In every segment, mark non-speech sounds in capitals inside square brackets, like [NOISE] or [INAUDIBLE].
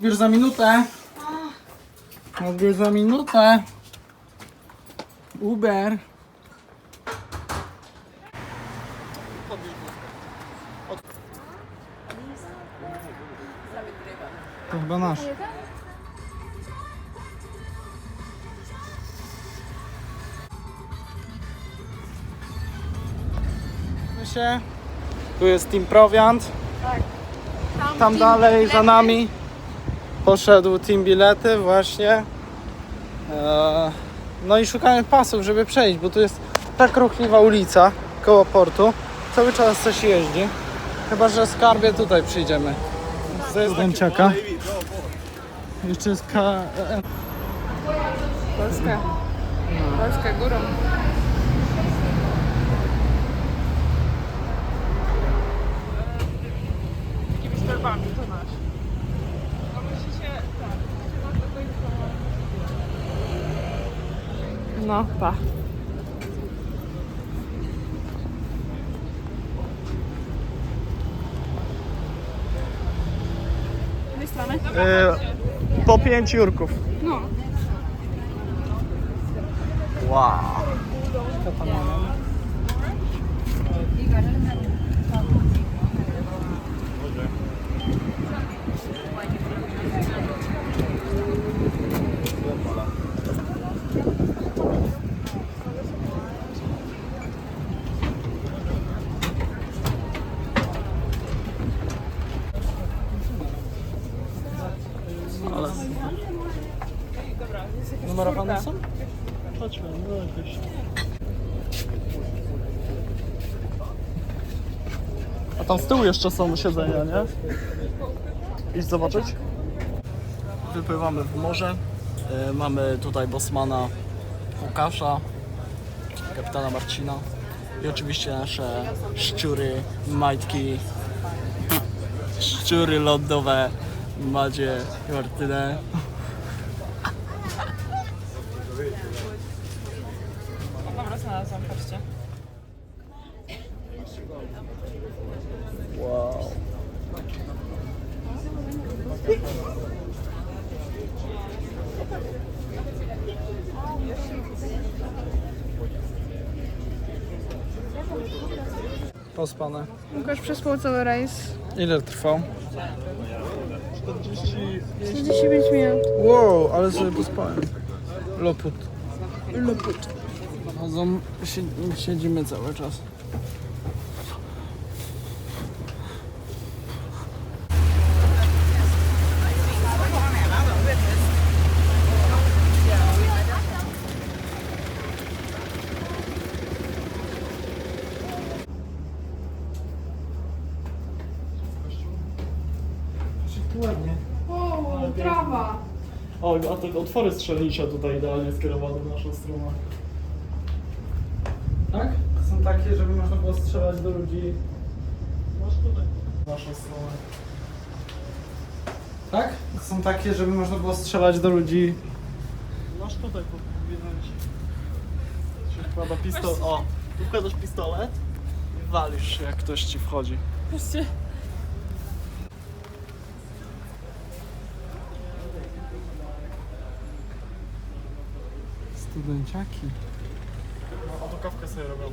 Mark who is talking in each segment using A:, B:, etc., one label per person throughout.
A: Odbierz za minutę. Odbierz za minutę. Uber. To chyba nasz. się. Tu jest Team Proviant. Tam dalej za nami poszedł Team Bilety właśnie. Eee, No i szukamy pasów, żeby przejść, bo tu jest tak ruchliwa ulica koło portu. Cały czas coś jeździ. Chyba, że skarbie tutaj przyjdziemy. To jest Dęciaka. Jeszcze jest K... e,
B: Polska. Polska górą. Takimi sklepami, to nasz. No musicie, tak, musicie do końca. No, pa.
A: E, Po pięć jurków.
B: No.
A: Wow. Ale Numerowane są? No jakoś. A tam z tyłu jeszcze są siedzenia, nie? Idź zobaczyć. Wypływamy w morze. E, Mamy tutaj bosmana Łukasza, kapitana Marcina i oczywiście nasze szczury, majtki, szczury lądowe Madzie i Martynę.
B: Znalazłam, patrzcie.
A: Wow. Pospane.
B: Łukasz przespał cały rejs.
A: Ile trwał?
B: 45 minut.
A: Wow, ale sobie pospałem. Loput. Loput. Chodzą, si- siedzimy cały czas. Ładnie.
B: O, trawa.
A: O, a te otwory strzelnicze tutaj idealnie skierowane w naszą stronę. Są takie, żeby można było strzelać do ludzi. Masz tutaj. W naszą stronę. Tak? Są takie, żeby można było strzelać do ludzi. Masz tutaj powinien się wkłada pistolet. O, tu wkładasz pistolet i walisz się, jak ktoś ci wchodzi.
B: Patrzcie.
A: Studenciaki. No, a to kawkę sobie robią.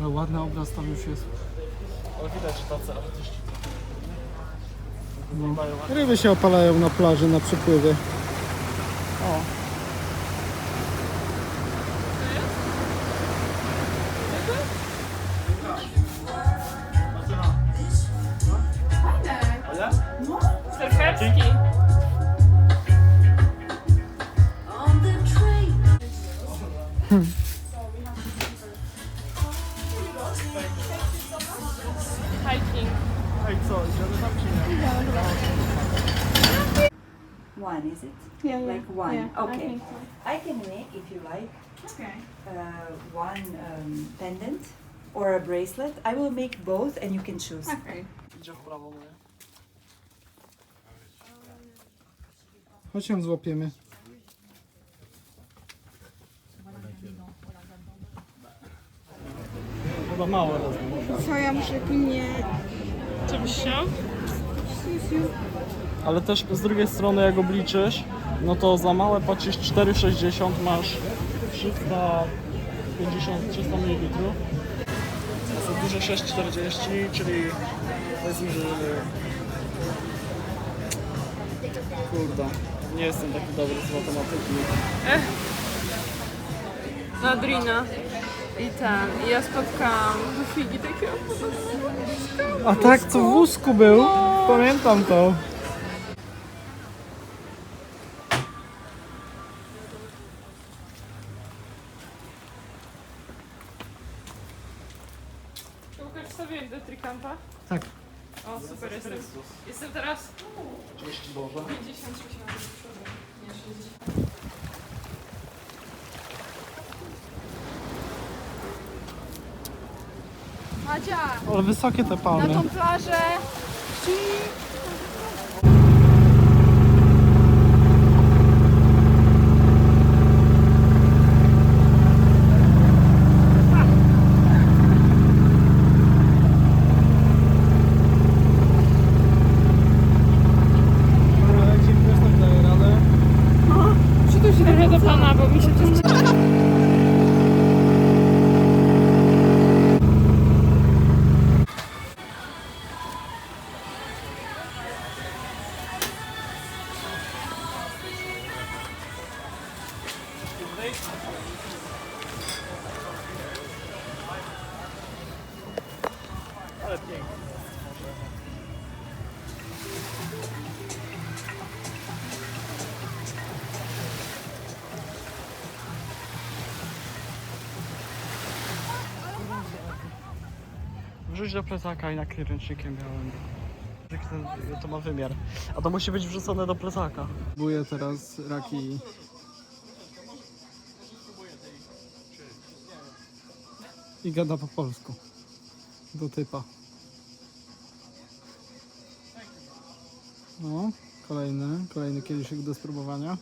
A: Ale ładny obraz tam już jest. Ale widać, że tacy artyści. No. Ryby się opalają na plaży, na przypływie. O. Ej, co, idziemy tam?
C: One, is it?
B: Yeah, yeah.
C: Like one.
B: Yeah,
C: okay.
B: think so.
C: I can make, if you like,
B: Okay.
C: uh, one um, pendant or a bracelet. I will make both and you can choose.
B: Okay.
A: Idzie w prawo moje. Chodź ją złapiemy. Chyba małe rozumiem.
B: Co ja muszę pilnie... Się?
A: ale też z drugiej strony jak obliczysz, no to za małe płacisz 4,60, masz 350, 300 ml. A za duże 6,40, czyli powiedzmy, że... Kurde, nie jestem taki dobry z matematyki.
B: Na Drina. I ten. I ja spotkałam figi takiego.
A: A tak, co w wózku był? Pamiętam to.
B: Łukasz sobie do trikanta?
A: Tak.
B: O, super, jestem. Jestem teraz
A: Cześć Boże.
B: 56 lat do przodu. Nie, 60. Madzia,
A: Ale wysokie te
B: na
A: palmy.
B: tą plażę.
A: Radę.
B: Przytul się trochę do pana, bo mi się to... [LAUGHS]
A: Ale. Wrzuć do plecaka i nakryj ręcznikiem białym. To ma wymiar. A to musi być wrzucone do plecaka. Próbuję teraz raki. I gada po polsku. Do typa. No, kolejny, kolejny kieliszek do spróbowania.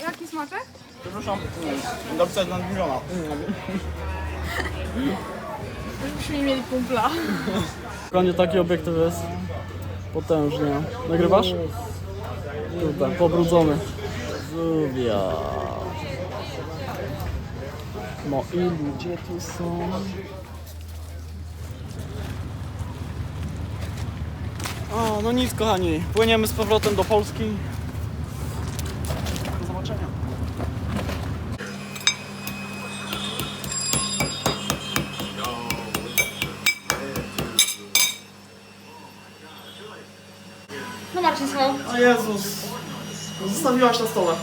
B: Jaki smaczek?
A: Przepraszam, napisać na miliona.
B: Byśmy mieli kumpla.
A: Dokładnie taki obiektyw jest potężnie. Nagrywasz? Tutaj, pobrudzony. Zubia. No i ludzie tu są. O, no nic kochani, płyniemy z powrotem do Polski. Jezus, zostawiłaś na stole.